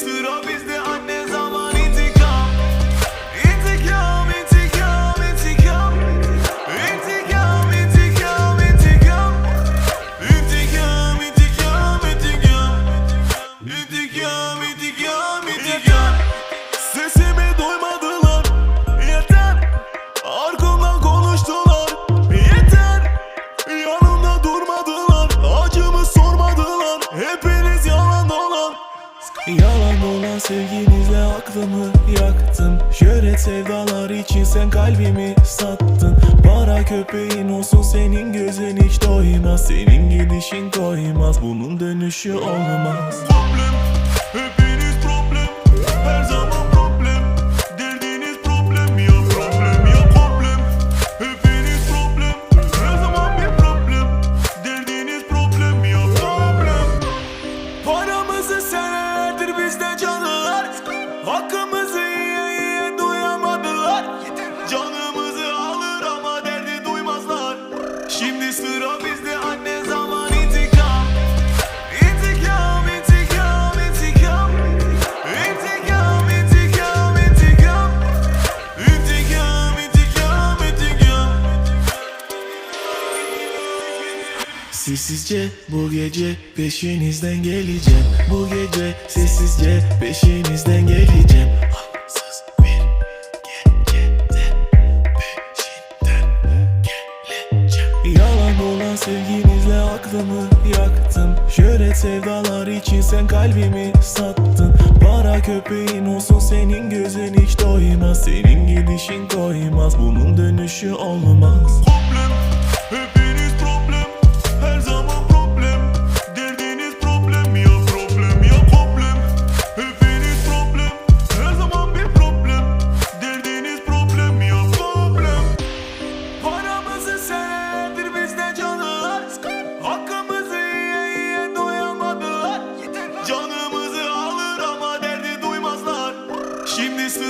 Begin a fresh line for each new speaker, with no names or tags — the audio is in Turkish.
Sıra bizde anne zaman intikam. İntikam, intikam, intikam. İntikam, intikam, intikam. İntikam, intikam, intikam. İntikam, intikam, intikam. Sesimi duymadılar. Yeter. Arkamdan konuştular. Yeter. Yanımda durmadılar. Acımı sormadılar. Hepiniz yalan dolan Yo sevginizle aklımı yaktım. Şöhret sevdalar için sen kalbimi sattın. Para köpeğin olsun senin gözün hiç doymaz. Senin gidişin koymaz bunun dönüşü olmaz come on. Sessizce bu gece peşinizden geleceğim. Bu gece sessizce peşinizden geleceğim. Ansız bir gecede peşinden geleceğim. Yalan olan sevginizle aklımı yaktım. Şöhret sevdalar için sen kalbimi sattın. Para köpeğin olsun senin gözün hiç doymaz. Senin gidişin koymaz. Bunun dönüşü olmaz